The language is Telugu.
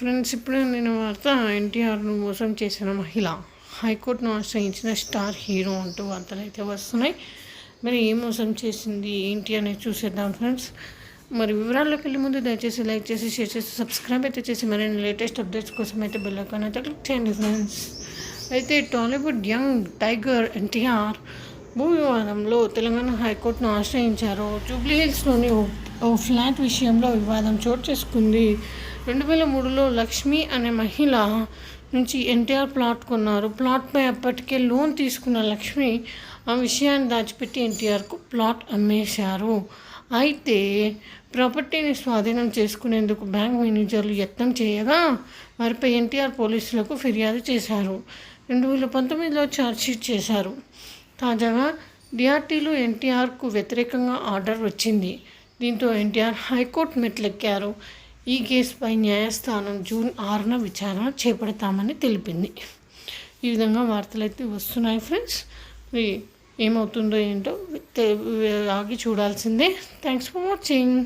ఫ్రెండ్స్ ఇప్పుడు నేను వార్త ఎన్టీఆర్ను మోసం చేసిన మహిళ. హైకోర్టును ఆశ్రయించిన స్టార్ హీరో అంటూ వార్తలు అయితే వస్తున్నాయి. మరి ఏం మోసం చేసింది ఏంటి అనేది చూసేద్దాం ఫ్రెండ్స్. మరి వివరాల్లోకి వెళ్ళే ముందు దయచేసి లైక్ చేసి షేర్ చేసి సబ్స్క్రైబ్ అయితే చేసి మరిన్ని లేటెస్ట్ అప్డేట్స్ కోసం అయితే బెల్ ఐకాన్ అయితే క్లిక్ చేయండి ఫ్రెండ్స్. అయితే టాలీవుడ్ యంగ్ టైగర్ ఎన్టీఆర్ భూ వివాదంలో తెలంగాణ హైకోర్టును ఆశ్రయించారు. జూబ్లీ హిల్స్లోని ఓ ఫ్లాట్ విషయంలో వివాదం చోటు చేసుకుంది. రెండు వేల మూడులో లక్ష్మి అనే మహిళ నుంచి ఎన్టీఆర్ ప్లాట్ కొన్నారు. ప్లాట్పై అప్పటికే లోన్ తీసుకున్న లక్ష్మి ఆ విషయాన్ని దాచిపెట్టి ఎన్టీఆర్కు ప్లాట్ అమ్మేశారు. అయితే ప్రాపర్టీని స్వాధీనం చేసుకునేందుకు బ్యాంక్ మేనేజర్లు యత్నం చేయగా వారిపై ఎన్టీఆర్ పోలీసులకు ఫిర్యాదు చేశారు. రెండు వేల పంతొమ్మిదిలో ఛార్జ్షీట్ చేశారు. తాజాగా డిఆర్టీలో ఎన్టీఆర్కు వ్యతిరేకంగా ఆర్డర్ వచ్చింది. దీంతో ఎన్టీఆర్ హైకోర్టు మెట్లెక్కారు. ఈ కేసుపై న్యాయస్థానం జూన్ ఆరున విచారణ చేపడతామని తెలిపింది. ఈ విధంగా వార్తలు అయితే వస్తున్నాయి ఫ్రెండ్స్. మరి ఏమవుతుందో ఏంటో ఆగి చూడాల్సిందే. Thanks for watching.